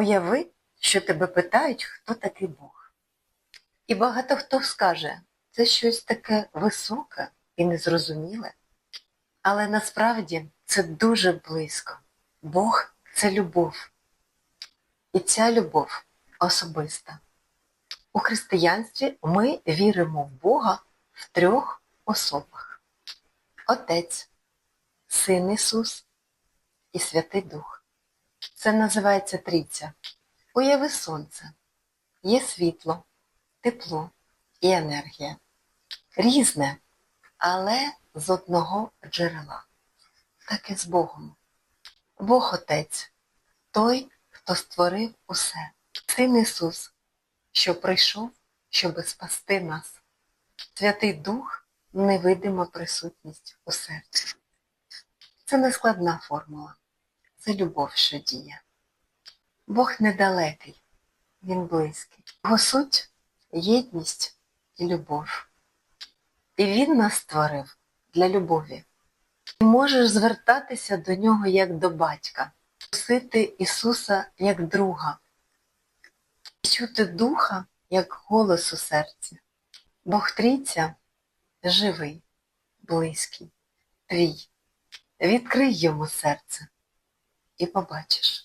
Уяви, що тебе питають, хто такий Бог. І багато хто скаже, це щось таке високе і незрозуміле. Але насправді це дуже близько. Бог це любов. І ця любов особиста. У християнстві ми віримо в Бога в трьох особах: Отець, Син Ісус і Святий Дух. Це називається трійця. Уяви сонце. Є світло, тепло і енергія. Різне, але з одного джерела. Так і з Богом. Бог Отець, той, хто створив усе. Син Ісус, що прийшов, щоб спасти нас. Святий Дух невидима присутність у серці. Це не складна формула, це любов, що діє. Бог недалекий, Він близький. Його суть єдність і любов. І Він нас створив для любові. Ти можеш звертатися до нього як до батька, просити Ісуса як друга, чути Духа як голос у серці. Бог трійця живий, близький, твій. Відкрий йому серце і побачиш.